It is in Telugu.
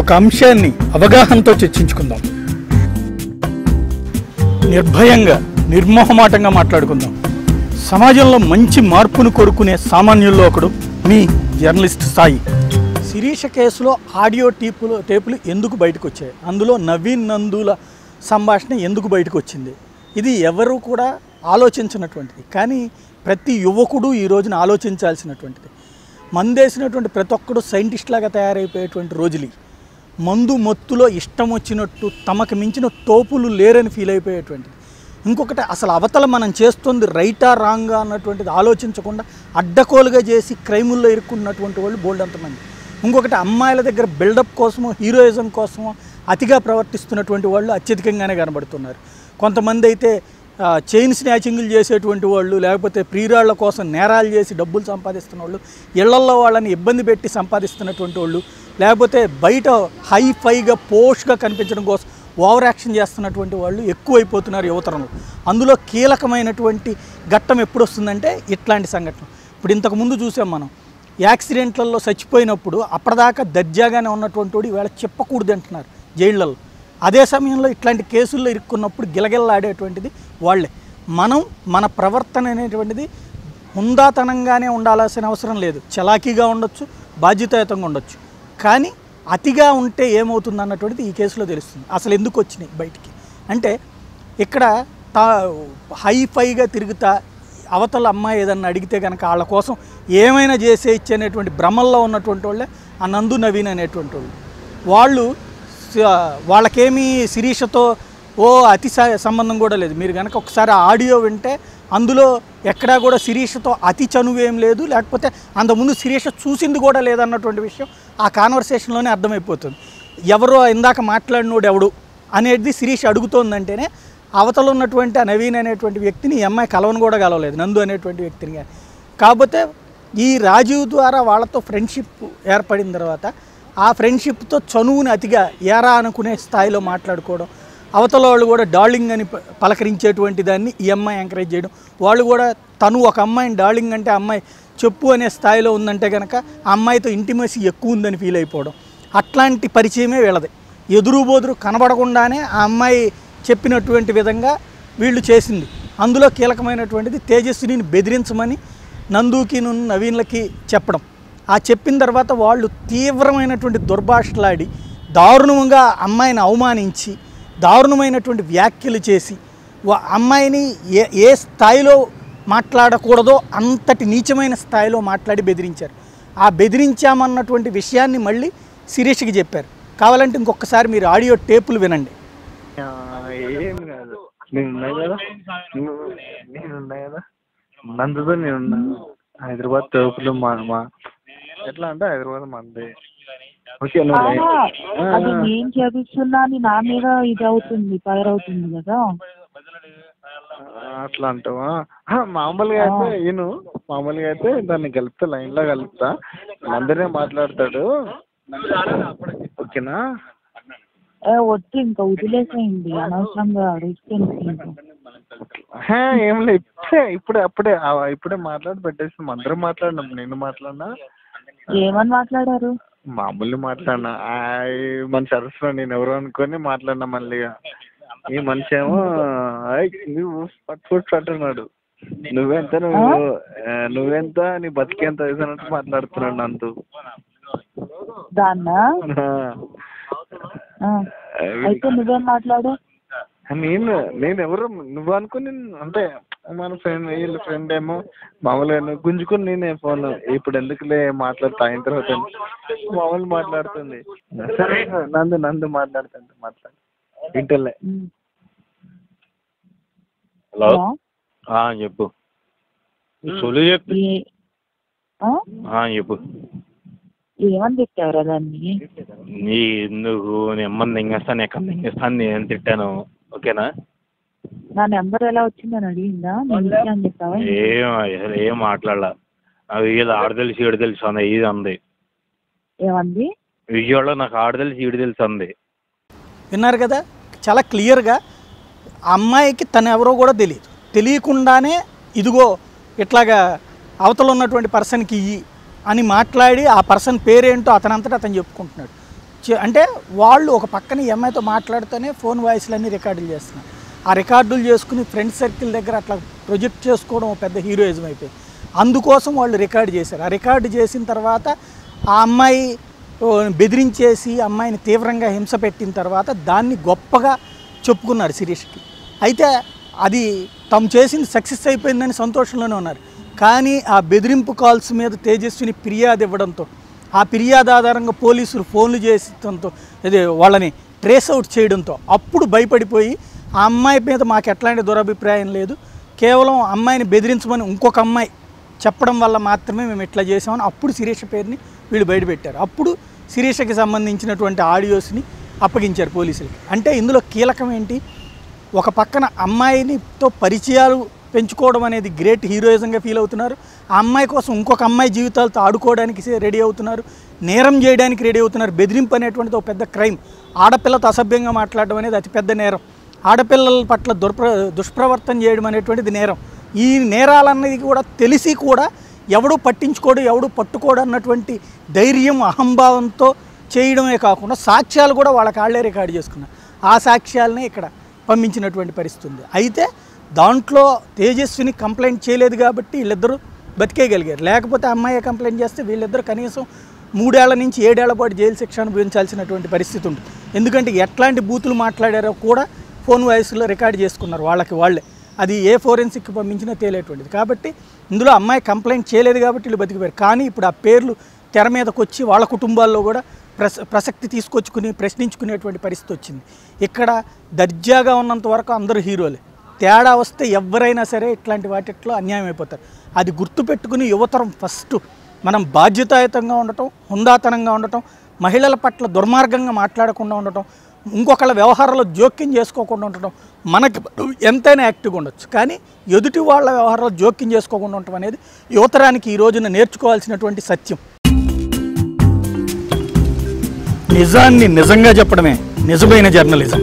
ఒక అంశాన్ని అవగాహనతో చర్చించుకుందాం. నిర్భయంగా నిర్మోహమాటంగా మాట్లాడుకుందాం. సమాజంలో మంచి మార్పును కోరుకునే సామాన్యుల్లో ఒకడు మీ జర్నలిస్ట్ సాయి. శిరీష కేసులో ఆడియో టేపులు టేపులు ఎందుకు బయటకు వచ్చాయి అందులో నవీన్ నందుల సంభాషణ ఎందుకు బయటకు వచ్చింది ఇది ఎవరు కూడా ఆలోచించినటువంటిది. కానీ ప్రతి యువకుడు ఈ రోజున ఆలోచించాల్సినటువంటిది. మందేసినటువంటి ప్రతి ఒక్కడు సైంటిస్ట్ లాగా తయారైపోయేటువంటి రోజులు మందు మత్తులో ఇష్టం వచ్చినట్టు తమకు మించిన తోపులు లేరని ఫీల్ అయిపోయేటువంటిది. ఇంకొకటి అసలు అవతల మనం చేస్తుంది రైటా రాంగా అన్నటువంటిది ఆలోచించకుండా అడ్డకోలుగా చేసి క్రైముల్లో ఇరుక్కున్నటువంటి వాళ్ళు బోల్డ్ అంతమంది. ఇంకొకటి అమ్మాయిల దగ్గర బిల్డప్ కోసమో హీరోయిజం కోసమో అతిగా ప్రవర్తిస్తున్నటువంటి వాళ్ళు అత్యధికంగానే కనబడుతున్నారు. కొంతమంది అయితే చైన్ స్నాచింగ్లు చేసేటువంటి వాళ్ళు లేకపోతే ప్రియురాళ్ళ కోసం నేరాలు చేసి డబ్బులు సంపాదిస్తున్న వాళ్ళు ఇళ్ళల్లో వాళ్ళని ఇబ్బంది పెట్టి సంపాదిస్తున్నటువంటి వాళ్ళు లేకపోతే బయట హై ఫైగా పోష్గా కనిపించడం కోసం ఓవర్ యాక్షన్ చేస్తున్నటువంటి వాళ్ళు ఎక్కువైపోతున్నారు యువతరంలో. అందులో కీలకమైనటువంటి ఘట్టం ఎప్పుడు వస్తుందంటే ఇట్లాంటి సంఘటన. ఇప్పుడు ఇంతకుముందు చూసాం మనం యాక్సిడెంట్లలో చచ్చిపోయినప్పుడు అప్పటిదాకా దర్జాగానే ఉన్నటువంటి వాడు ఇవాళ చెప్పకూడదు అంటున్నారు జైళ్ళల్లో. అదే సమయంలో ఇట్లాంటి కేసుల్లో ఇరుక్కున్నప్పుడు గిలగిల్లాడేటువంటిది వాళ్ళే. మనం మన ప్రవర్తన అనేటువంటిది ముందాతనంగానే ఉండాల్సిన అవసరం లేదు. చలాకీగా ఉండొచ్చు బాధ్యతాయుతంగా ఉండొచ్చు. కానీ అతిగా ఉంటే ఏమవుతుంది అన్నటువంటిది ఈ కేసులో తెలుస్తుంది. అసలు ఎందుకు వచ్చినాయి బయటికి? అంటే ఇక్కడ తా హైఫైగా తిరుగుతా అవతల అమ్మాయి ఏదన్నా అడిగితే కనుక వాళ్ళ కోసం ఏమైనా చేసే ఇచ్చేటువంటి భ్రమల్లో ఉన్నటువంటి వాళ్ళే ఆ నందు నవీన్ అనేటువంటి వాళ్ళు. వాళ్ళు వాళ్ళకేమీ శిరీషతో ఓ అతి స- సంబంధం కూడా లేదు. మీరు కనుక ఒకసారి ఆడియో వింటే అందులో ఎక్కడా కూడా శిరీషతో అతి చనువు ఏం లేదు లేకపోతే అంతకుముందు శిరీష చూసింది కూడా లేదన్నటువంటి విషయం ఆ కాన్వర్సేషన్లోనే అర్థమైపోతుంది. ఎవరో ఇందాక మాట్లాడినోడు ఎవడు అనేది శిరీష్ అడుగుతోందంటేనే అవతల ఉన్నటువంటి ఆ నవీన్ అనేటువంటి వ్యక్తిని ఈ అమ్మాయి కలవను కూడా కలవలేదు నందు అనేటువంటి వ్యక్తిని కాకపోతే ఈ రాజీవ్ ద్వారా వాళ్ళతో ఫ్రెండ్షిప్ ఏర్పడిన తర్వాత ఆ ఫ్రెండ్షిప్తో చనువుని అతిగా ఏరా అనుకునే స్థాయిలో మాట్లాడుకోవడం అవతల వాళ్ళు కూడా డార్లింగ్ అని ప- పలకరించేటువంటి దాన్ని ఈ అమ్మాయి ఎంకరేజ్ చేయడం. వాళ్ళు కూడా తను ఒక అమ్మాయిని డార్లింగ్ అంటే అమ్మాయి చెప్పు అనే స్థాయిలో ఉందంటే కనుక ఆ అమ్మాయితో ఇంటిమసీ ఎక్కువ ఉందని ఫీల్ అయిపోవడం. అట్లాంటి పరిచయమే వీళ్ళది. ఎదురు బోదురు కనబడకుండానే ఆ అమ్మాయి చెప్పినటువంటి విధంగా వీళ్ళు చేసింది. అందులో కీలకమైనటువంటిది తేజస్విని బెదిరించమని నందుకిను నవీన్లకి చెప్పడం. ఆ చెప్పిన తర్వాత వాళ్ళు తీవ్రమైనటువంటి దుర్భాషలాడి దారుణంగా అమ్మాయిని అవమానించి దారుణమైనటువంటి వ్యాఖ్యలు చేసి వా- అమ్మాయిని ఏ ఏ స్థాయిలో మాట్లాడకూడదో అంతటి నీచమైన స్థాయిలో మాట్లాడి బెదిరించారు. ఆ బెదిరించామన్నటువంటి విషయాన్ని మళ్ళీ శిరీష్కి చెప్పారు. కావాలంటే ఇంకొకసారి మీరు ఆడియో టేపులు వినండి. నందుతో నేను హైదరాబాద్ తోపులు మా ఎట్లా అంటే హైదరాబాద్ మంది. అది నేను చేపిస్తున్నా అని నా మీద ఇది అవుతుంది ఫైర్ అవుతుంది కదా అట్లా అంటావా? మామూలుగా అయితే ఈయన మామూలుగా అయితే దాన్ని కలుపుతా లైన్లో కలుపుతా. అందరే మాట్లాడతాడు. ఓకేనా? వద్దు ఇంకా వదిలేసేయండి అనవసరంగా హే, ఏం లేదు ఇప్పుడే ఇప్పుడే అప్పుడే ఇప్పుడే మాట్లాడి పెట్టేసి అందరం మాట్లాడినాం నేను మాట్లాడినా? ఏమని మాట్లాడారు? మామూలు మాట్లాడినా. మన సరస్సులో నేను ఎవరు అనుకొని మాట్లాడినా మళ్ళీ. ఈ మనిషి ఏమో నువ్వు పట్టుకోట్ అంటున్నాడు. నువ్వెంత నువ్వు నువ్వెంత నీ బతికెంత వేసినట్టు మాట్లాడుతున్నాడు నందు దాన్నా? అయితే నువ్వేం మాట్లాడు నేను నేను ఎవరు నువ్వు అనుకుని అంటే మన ఫ్రెండ్ వీళ్ళ ఫ్రెండ్ ఏమో మామూలుగా నువ్వు గుంజుకుని నేనే ఫోన్ ఇప్పుడు ఎందుకులే మాట్లాడుతా అయిన తర్వాత మామూలు మాట్లాడుతుంది సరే నందు నందు మాట్లాడుతుంది మాట్లాడు ఉమ్. హలో చెప్పు సొలు చెప్పు ఏ- ఆ? ఆ, చెప్పు ఏమని తిట్టావురా దాన్ని నీ ఎందుకు నెమ్మది మింగేస్తాను ఎక్కడ మింగేస్తాను నేను తిట్టాను ఓకేనా? నా నెంబర్ ఎలా వచ్చిందని అడిగిందా? అని చెప్పావా? ఏం అసలు ఏం మాట్లాడలా. ఆడ తెలుసు ఈడు తెలుసు అంది ఇది అంది ఏమంది? విజయవాడలో నాకు ఆడ తెలుసు ఈడు తెలుసు అంది విన్నారు కదా? చాలా క్లియర్గా అమ్మాయికి తను ఎవరో కూడా తెలియదు. తెలియకుండానే ఇదిగో ఇట్లాగా అవతల ఉన్నటువంటి పర్సన్కి ఇయ్యి అని మాట్లాడి ఆ పర్సన్ పేరేంటో అతనంతటా అతను చెప్పుకుంటున్నాడు. అంటే వాళ్ళు ఒక పక్కన ఎంఐతో మాట్లాడుతూనే ఫోన్ వాయిస్లన్నీ రికార్డులు చేస్తున్నారు. ఆ రికార్డులు చేసుకుని ఫ్రెండ్ సర్కిల్ దగ్గర అట్లా ప్రొజెక్ట్ చేసుకోవడం ఒక పెద్ద హీరోయిజం అయిపోయింది. అందుకోసం వాళ్ళు రికార్డు చేశారు. ఆ రికార్డు చేసిన తర్వాత ఆ అమ్మాయి బెదిరించేసి అమ్మాయిని తీవ్రంగా హింస పెట్టిన తర్వాత దాన్ని గొప్పగా చెప్పుకున్నారు శిరీష్కి. అయితే అది తాము చేసింది సక్సెస్ అయిపోయిందని సంతోషంలోనే ఉన్నారు. కానీ ఆ బెదిరింపు కాల్స్ మీద తేజస్విని ఫిర్యాదు ఇవ్వడంతో ఆ ఫిర్యాదు ఆధారంగా పోలీసులు ఫోన్లు చేసడంతో ఇది వాళ్ళని ట్రేస్ అవుట్ చేయడంతో అప్పుడు భయపడిపోయి ఆ అమ్మాయి మీద మాకు ఎట్లాంటి దురభిప్రాయం లేదు. కేవలం అమ్మాయిని బెదిరించమని ఇంకొక అమ్మాయి చెప్పడం వల్ల మాత్రమే మేము ఇట్లా చేసామని అప్పుడు శిరీష పేరుని వీళ్ళు బయటపెట్టారు. అప్పుడు శిరీషకి సంబంధించినటువంటి ఆడియోస్ని అప్పగించారు పోలీసులకి. అంటే ఇందులో కీలకం ఏంటి? ఒక పక్కన అమ్మాయినితో పరిచయాలు పెంచుకోవడం అనేది గ్రేట్ హీరోయిజంగా ఫీల్ అవుతున్నారు. ఆ అమ్మాయి కోసం ఇంకొక అమ్మాయి జీవితాలతో ఆడుకోవడానికి రెడీ అవుతున్నారు. నేరం చేయడానికి రెడీ అవుతున్నారు. బెదిరింపు అనేటువంటిది ఒక పెద్ద క్రైమ్. ఆడపిల్లతో అసభ్యంగా మాట్లాడడం అనేది అతిపెద్ద నేరం. ఆడపిల్లల పట్ల దుర్ప్ర దుష్ప్రవర్తన చేయడం అనేటువంటిది నేరం. ఈ నేరాలన్నది కూడా తెలిసి కూడా ఎవడు పట్టించుకోడు ఎవడు పట్టుకోడు అన్నటువంటి ధైర్యం అహంభావంతో చేయడమే కాకుండా సాక్ష్యాలు కూడా వాళ్ళ కాళ్ళే రికార్డు చేసుకున్నారు. ఆ సాక్ష్యాలనే ఇక్కడ పంపించినటువంటి పరిస్థితి ఉంది అయితే దాంట్లో తేజస్విని కంప్లైంట్ చేయలేదు కాబట్టి వీళ్ళిద్దరూ బతికేయగలిగారు. లేకపోతే అమ్మాయి కంప్లైంట్ చేస్తే వీళ్ళిద్దరు కనీసం మూడేళ్ళ నుంచి ఏడేళ్ళ పాటు జైలు శిక్ష అనుభవించాల్సినటువంటి పరిస్థితి ఉంటుంది. ఎందుకంటే ఎట్లాంటి బూతులు మాట్లాడారో కూడా ఫోన్ వాయిస్లో రికార్డ్ చేసుకున్నారు వాళ్ళకి వాళ్ళే. అది ఏ ఫోరెన్సిక్ పంపించినా తేలేటువంటిది. కాబట్టి ఇందులో అమ్మాయి కంప్లైంట్ చేయలేదు కాబట్టి వీళ్ళు బతికిపోయారు. కానీ ఇప్పుడు ఆ పేర్లు తెర మీదకి వచ్చి వాళ్ళ కుటుంబాల్లో కూడా ప్రస ప్రసక్తి తీసుకొచ్చుకుని ప్రశ్నించుకునేటువంటి పరిస్థితి వచ్చింది. ఇక్కడ దర్జాగా ఉన్నంత వరకు అందరూ హీరోలే. తేడా వస్తే ఎవరైనా సరే ఇట్లాంటి వాటిట్లో అన్యాయం అయిపోతారు. అది గుర్తుపెట్టుకుని యువతరం ఫస్ట్ మనం బాధ్యతాయుతంగా ఉండటం హుందాతనంగా ఉండటం మహిళల పట్ల దుర్మార్గంగా మాట్లాడకుండా ఉండటం ఇంకొకళ్ళ వ్యవహారాల్లో జోక్యం చేసుకోకుండా ఉండటం మనకి ఎంతైనా యాక్టివ్గా ఉండొచ్చు. కానీ ఎదుటి వాళ్ళ వ్యవహారంలో జోక్యం చేసుకోకుండా ఉండటం అనేది యువతరానికి ఈ రోజున నేర్చుకోవాల్సినటువంటి సత్యం. నిజాన్ని నిజంగా చెప్పడమే నిజమైన జర్నలిజం.